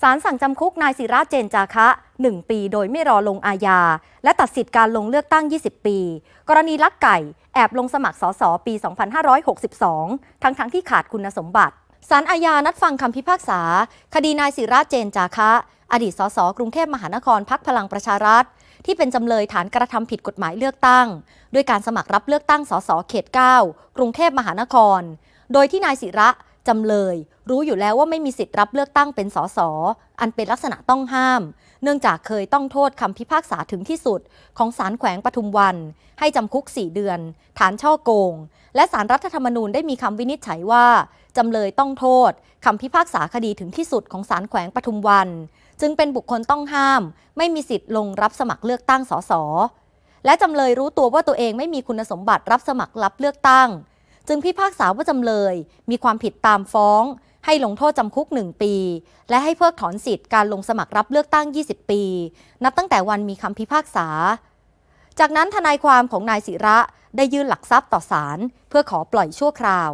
ศาลสั่งจำคุกนายศิระเจนจาคะ 1 ปีโดยไม่รอลงอาญา และตัดสิทธิ์การลงเลือกตั้ง 20 ปี กรณีลักไก่ แอบลงสมัครสสปี 2562 ทั้งๆทที่ขาดคุณสมบัติศาลอาญานัดฟังคำพิพากษา คดีนายศิระเจนจาคะ อดีตสสกรุงเทพมหานครพักพลังประชารัฐ ที่เป็นจำเลยฐานกระทำผิดกฎหมายเลือกตั้ง ด้วยการสมัครรับเลือกตั้งสสเขต 9 กรุงเทพมหานคร โดยที่นายศิระ จำเลย รู้อยู่แล้วว่าไม่มีสิทธิ์รับเลือกตั้งเป็นสสอันเป็นลักษณะต้องห้าม เนื่องจากเคยต้องโทษคำพิพากษาถึงที่สุด ของศาลแขวงปทุมวัน ให้จำคุก 4 เดือน ฐานช่อโกง และศาลรัฐธรรมนูญได้มีคำวินิจฉัยว่า จำเลยต้องโทษคำพิพากษาคดีถึงที่สุดของศาลแขวงปทุมวัน จึงเป็นบุคคลต้องห้าม ไม่มีสิทธิ์ลงรับสมัครเลือกตั้งสสและจำเลยรู้ตัวว่าตัวเองไม่มีคุณสมบัติรับสมัครรับเลือกตั้ง จึงพิพากษาว่าจำเลย มีความผิดตามฟ้อง ให้ลงโทษจำคุก 1 ปี และให้เพิกถอนสิทธิ์การลงสมัครรับเลือกตั้ง 20 ปี นับตั้งแต่วันมีคำพิพากษา จากนั้นทนายความของนายศิระได้ยื่นหลักทรัพย์ต่อศาลเพื่อขอปล่อยชั่วคราว